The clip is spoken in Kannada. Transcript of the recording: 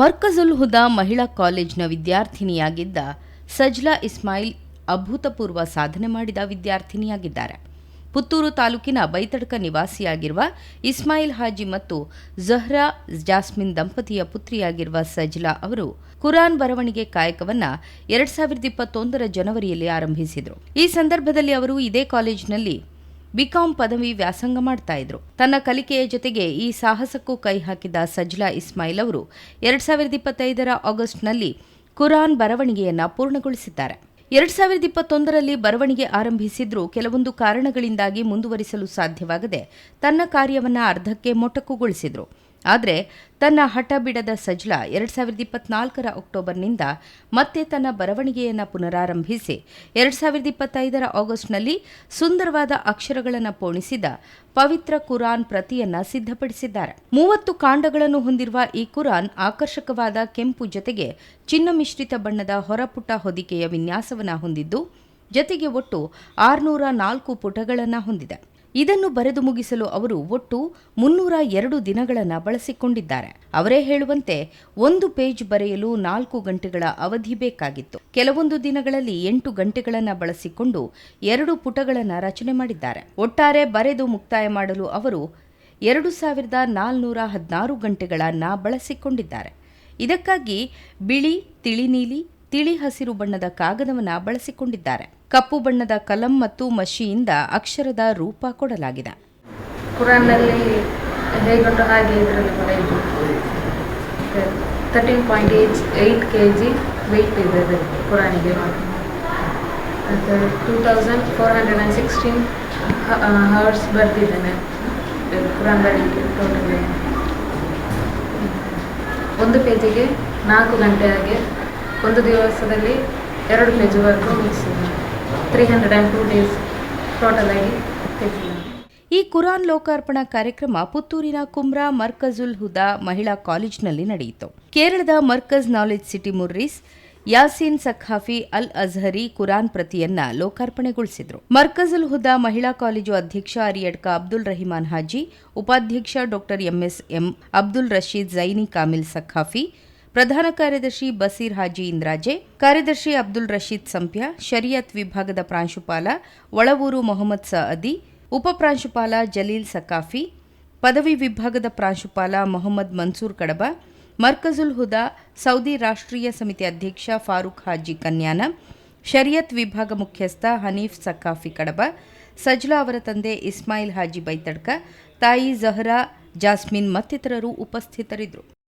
ಮರ್ಕಜುಲ್ ಹುದಾ ಮಹಿಳಾ ಕಾಲೇಜ್ನ ವಿದ್ಯಾರ್ಥಿನಿಯಾಗಿದ್ದ ಸಜ್ಲಾ ಇಸ್ಮಾಯಿಲ್ ಅಭೂತಪೂರ್ವ ಸಾಧನೆ ಮಾಡಿದ ವಿದ್ಯಾರ್ಥಿನಿಯಾಗಿದ್ದಾರೆ. ಪುತ್ತೂರು ತಾಲೂಕಿನ ಬೈತಡ್ಕ ನಿವಾಸಿಯಾಗಿರುವ ಇಸ್ಮಾಯಿಲ್ ಹಾಜಿ ಮತ್ತು ಜಹ್ರಾ ಜಾಸ್ಮಿನ್ ದಂಪತಿಯ ಪುತ್ರಿಯಾಗಿರುವ ಸಜ್ಲಾ ಅವರು ಕುರಾನ್ ಬರವಣಿಗೆ ಕಾಯಕವನ್ನು ಎರಡ್ ಸಾವಿರದ ಇಪ್ಪತ್ತೊಂದರ ಜನವರಿಯಲ್ಲಿ ಆರಂಭಿಸಿದರು. ಈ ಸಂದರ್ಭದಲ್ಲಿ ಅವರು ಇದೇ ಕಾಲೇಜಿನಲ್ಲಿ ಬಿಕಾಂ ಪದವಿ ವ್ಯಾಸಂಗ ಮಾಡ್ತಾ ಇದ್ರು. ತನ್ನ ಕಲಿಕೆಯ ಜೊತೆಗೆ ಈ ಸಾಹಸಕ್ಕೂ ಕೈ ಹಾಕಿದ ಸಜ್ಲಾ ಇಸ್ಮಾಯಿಲ್ ಅವರು ಎರಡ್ ಸಾವಿರದ ಇಪ್ಪತ್ತೈದರ ಆಗಸ್ಟ್ನಲ್ಲಿ ಕುರಾನ್ ಬರವಣಿಗೆಯನ್ನ ಪೂರ್ಣಗೊಳಿಸಿದ್ದಾರೆ. ಎರಡ್ ಸಾವಿರದ ಇಪ್ಪತ್ತೊಂದರಲ್ಲಿ ಬರವಣಿಗೆ ಆರಂಭಿಸಿದ್ರೂ ಕೆಲವೊಂದು ಕಾರಣಗಳಿಂದಾಗಿ ಮುಂದುವರಿಸಲು ಸಾಧ್ಯವಾಗದೆ ತನ್ನ ಕಾರ್ಯವನ್ನ ಅರ್ಧಕ್ಕೆ ಮೊಟಕುಗೊಳಿಸಿದ್ರು. ಆದರೆ ತನ್ನ ಹಠ ಬಿಡದ ಸಜ್ಲಾ ಎರಡ್ ಸಾವಿರದ ಇಪ್ಪತ್ನಾಲ್ಕರ ಅಕ್ಟೋಬರ್ನಿಂದ ಮತ್ತೆ ತನ್ನ ಬರವಣಿಗೆಯನ್ನು ಪುನರಾರಂಭಿಸಿ, ಎರಡ್ ಸಾವಿರದ ಇಪ್ಪತ್ತೈದರ ಆಗಸ್ಟ್ನಲ್ಲಿ ಸುಂದರವಾದ ಅಕ್ಷರಗಳನ್ನು ಪೋಣಿಸಿದ ಪವಿತ್ರ ಕುರಾನ್ ಪ್ರತಿಯನ್ನು ಸಿದ್ಧಪಡಿಸಿದ್ದಾರೆ. ಮೂವತ್ತು ಕಾಂಡಗಳನ್ನು ಹೊಂದಿರುವ ಈ ಕುರಾನ್ ಆಕರ್ಷಕವಾದ ಕೆಂಪು ಜೊತೆಗೆ ಚಿನ್ನ ಮಿಶ್ರಿತ ಬಣ್ಣದ ಹೊರಪುಟ ಹೊದಿಕೆಯ ವಿನ್ಯಾಸವನ್ನು ಹೊಂದಿದ್ದು, ಜತೆಗೆ ಒಟ್ಟು ಆರುನೂರ ನಾಲ್ಕು ಪುಟಗಳನ್ನು ಹೊಂದಿದೆ. ಇದನ್ನು ಬರೆದು ಮುಗಿಸಲು ಅವರು ಒಟ್ಟು ಮುನ್ನೂರ ಎರಡು ದಿನಗಳನ್ನು ಬಳಸಿಕೊಂಡಿದ್ದಾರೆ. ಅವರೇ ಹೇಳುವಂತೆ ಒಂದು ಪೇಜ್ ಬರೆಯಲು ನಾಲ್ಕು ಗಂಟೆಗಳ ಅವಧಿ ಬೇಕಾಗಿತ್ತು. ಕೆಲವೊಂದು ದಿನಗಳಲ್ಲಿ ಎಂಟು ಗಂಟೆಗಳನ್ನು ಬಳಸಿಕೊಂಡು ಎರಡು ಪುಟಗಳನ್ನು ರಚನೆ ಮಾಡಿದ್ದಾರೆ. ಒಟ್ಟಾರೆ ಬರೆದು ಮುಕ್ತಾಯ ಮಾಡಲು ಅವರು ಎರಡು ಸಾವಿರದ ನಾಲ್ನೂರ ಹದಿನಾರು ಗಂಟೆಗಳನ್ನು ಬಳಸಿಕೊಂಡಿದ್ದಾರೆ. ಇದಕ್ಕಾಗಿ ಬಿಳಿ ತಿಳಿನೀಲಿ ತಿಳಿ ಹಸಿರು ಬಣ್ಣದ ಕಾಗದವನ್ನು ಬಳಸಿಕೊಂಡಿದ್ದಾರೆ. ಕಪ್ಪು ಬಣ್ಣದ ಕಲಂ ಮತ್ತು ಮಷಿಯಿಂದ ಅಕ್ಷರದ ರೂಪ ಕೊಡಲಾಗಿದೆ. ಕುರಾನ್ನಲ್ಲಿ ಹಾಗೆ ಪಾಯಿಂಟ್ ಟೂ ತೌಸಂಡ್ ಒಂದು ಪೇಜಿಗೆ ನಾಲ್ಕು ಗಂಟೆ ಹಾಗೆ ಒಂದು ದಿವಸದಲ್ಲಿ ಎರಡು ಪೇಜ್ವರೆಗೂ ಮುಗಿಸಿದ್ದೇನೆ three hundred and two days total ಆಗಿ ಈ ಕುರಾನ್ ಲೋಕಾರ್ಪಣಾ ಕಾರ್ಯಕ್ರಮ ಪುತ್ತೂರಿನ ಕುಮ್ರಾ ಮರ್ಕಜುಲ್ ಹುದಾ ಮಹಿಳಾ ಕಾಲೇಜಿನಲ್ಲಿ ನಡೆಯಿತು. ಕೇರಳದ ಮರ್ಕಜ್ ನಾಲೆಜ್ ಸಿಟಿ ಮುರ್ರಿಸ್ ಯಾಸೀನ್ ಸಖಾಫಿ ಅಲ್ ಅಜ್ಹರಿ ಕುರಾನ್ ಪ್ರತಿಯನ್ನ ಲೋಕಾರ್ಪಣೆಗೊಳಿಸಿದರು. ಮರ್ಕಜುಲ್ ಹುದಾ ಮಹಿಳಾ ಕಾಲೇಜು ಅಧ್ಯಕ್ಷ ಅರಿಯಡ್ಕ ಅಬ್ದುಲ್ ರಹಿಮಾನ್ ಹಾಜಿ, ಉಪಾಧ್ಯಕ್ಷ ಡಾಕ್ಟರ್ ಎಂಎಸ್ಎಂ ಅಬ್ದುಲ್ ರಶೀದ್ ಜೈನಿ ಕಾಮಿಲ್ ಸಖಾಫಿ ಪ್ರಧಾನ ಕಾರ್ಯದರ್ಶಿ ಬಸೀರ್ ಹಾಜಿ ಇಂದ್ರಾಜೆ, ಕಾರ್ಯದರ್ಶಿ ಅಬ್ದುಲ್ ರಶೀದ್ ಸಂಪ್ಯ, ಶರಿಯತ್ ವಿಭಾಗದ ಪ್ರಾಂಶುಪಾಲ ಒಳವೂರು ಮೊಹಮ್ಮದ್ ಸಅದಿ ಉಪಪ್ರಾಂಶುಪಾಲ ಜಲೀಲ್ ಸಕಾಫಿ, ಪದವಿ ವಿಭಾಗದ ಪ್ರಾಂಶುಪಾಲ ಮೊಹಮ್ಮದ್ ಮನ್ಸೂರ್ ಕಡಬ, ಮರ್ಕಜುಲ್ ಹುದಾ, ಸೌದಿ ರಾಷ್ಟ್ರೀಯ ಸಮಿತಿ ಅಧ್ಯಕ್ಷ ಫಾರೂಕ್ ಹಾಜಿ ಕನ್ಯಾನ, ಶರಿಯತ್ ವಿಭಾಗ ಮುಖ್ಯಸ್ಥ ಹನೀಫ್ ಸಕಾಫಿ ಕಡಬ, ಸಜ್ಲಾ ಅವರ ತಂದೆ ಇಸ್ಮಾಯಿಲ್ ಹಾಜಿ ಬೈತಡ್ಕ, ತಾಯಿ ಜಹರಾ ಜಾಸ್ಮಿನ್ ಮತ್ತಿತರರು ಉಪಸ್ಥಿತರಿದ್ದರು.